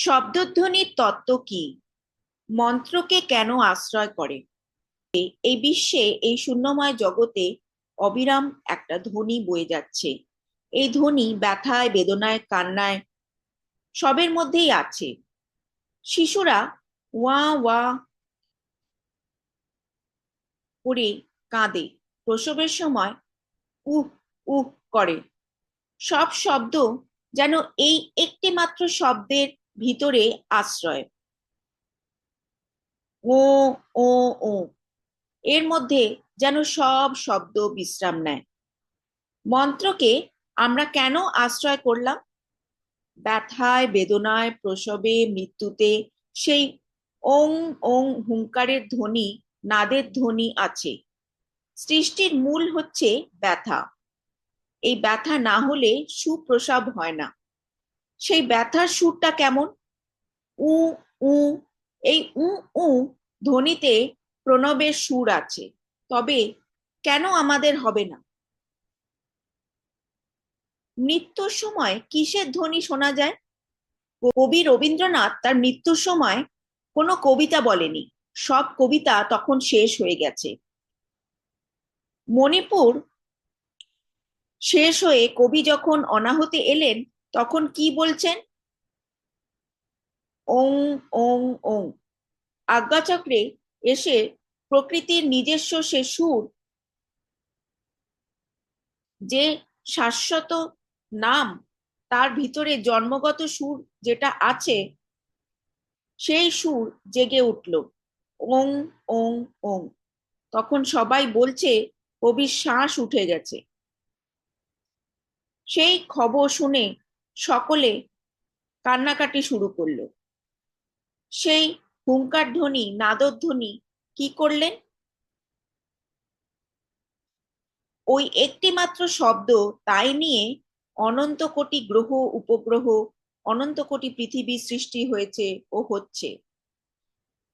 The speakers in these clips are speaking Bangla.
শব্দধ্বনির তত্ত্ব কি? মন্ত্রকে কেন আশ্রয় করে? এই বিশ্বে এই শূন্যময় জগতে অবিরাম একটা ধ্বনি বয়ে যাচ্ছে। এই ধ্বনি ব্যথায়, বেদনায়, কান্নায় সবের মধ্যেই আছে। শিশুরা ওয়া ওয়া করে কাঁদে। প্রসবের সময় উহ উহ করে। সব শব্দ যেন এই একটি মাত্র শব্দের ভিতরে আশ্রয়। ও ও ও। এর মধ্যে যেন সব শব্দ বিশ্রাম নেয়। মন্ত্রকে আমরা কেন আশ্রয় করলাম? ব্যথায়, বেদনায়, প্রসবে, মৃত্যুতে সেই ওং ওং হুঙ্কারের ধ্বনি, নাদের ধ্বনি আছে। সৃষ্টির মূল হচ্ছে ব্যথা। এই ব্যথা না হলে সুপ্রসব হয় না। সেই ব্যথার সুরটা কেমন? উ উ, এই উ উ ধ্বনিতে প্রণবের সুর আছে, তবে কেন আমাদের হবে না? মৃত্যুর সময় কিসের ধ্বনি শোনা যায়? কবি রবীন্দ্রনাথ তার মৃত্যুর সময় কোনো কবিতা বলেনি, সব কবিতা তখন শেষ হয়ে গেছে। মণিপুর শেষ হয়ে কবি যখন অনাহতে এলেন তখন কি বলছেন? ওং ওং ওং। আজ্ঞাচক্রে এসে প্রকৃতির নিজস্ব সে সুর, যে শাশ্বত নাম, তার ভিতরে জন্মগত সুর যেটা আছে, সেই সুর জেগে উঠল। ওং ওং ওং। তখন সবাই বলছে, কবির শ্বাস উঠে গেছে। সেই খবর শুনে সকলে কান্নাকাটি শুরু করল। সেই হুঙ্কার ধ্বনি, নাদর ধ্বনি কি করলেন? ওই একটি মাত্র শব্দ তাই নিয়ে অনন্ত কোটি গ্রহ, উপগ্রহ, অনন্ত কোটি পৃথিবী সৃষ্টি হয়েছে ও হচ্ছে।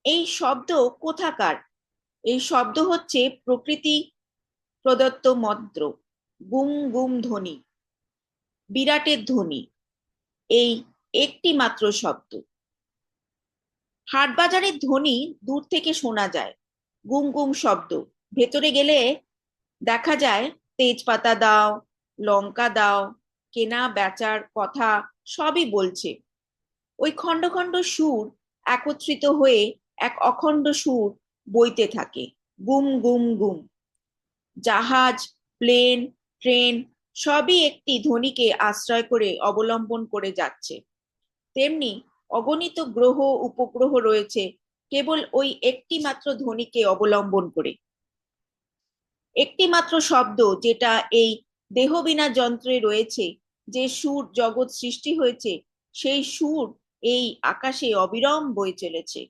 এই শব্দ কোথাকার? এই শব্দ হচ্ছে প্রকৃতি প্রদত্ত মন্ত্র, গুম গুম ধ্বনি, বিরাটের ধ্বনি। এই একটি মাত্র শব্দ। হাটবাজারের ধ্বনি দূর থেকে শোনা যায়। গুম গুম শব্দ। ভেতরে গেলে দেখা যায়, তেজপাতা দাও, লঙ্কা দাও, কেনা বেচার কথা সবই বলছে। ওই খণ্ড খণ্ড সুর একত্রিত হয়ে এক অখণ্ড সুর বইতে থাকে। গুম গুম গুম। জাহাজ, প্লেন, ট্রেন সবই একটি ধ্বনিকে আশ্রয় করে অবলম্বন করে যাচ্ছে। তেমনি অগণিত গ্রহ, উপগ্রহ রয়েছে, কেবল ওই একটি মাত্র ধ্বনিকে অবলম্বন করে। একটি মাত্র শব্দ যেটা এই দেহবিনা যন্ত্রে রয়েছে, যে সুর জগৎ সৃষ্টি হয়েছে, সেই সুর এই আকাশে অবিরাম বয়ে চলেছে।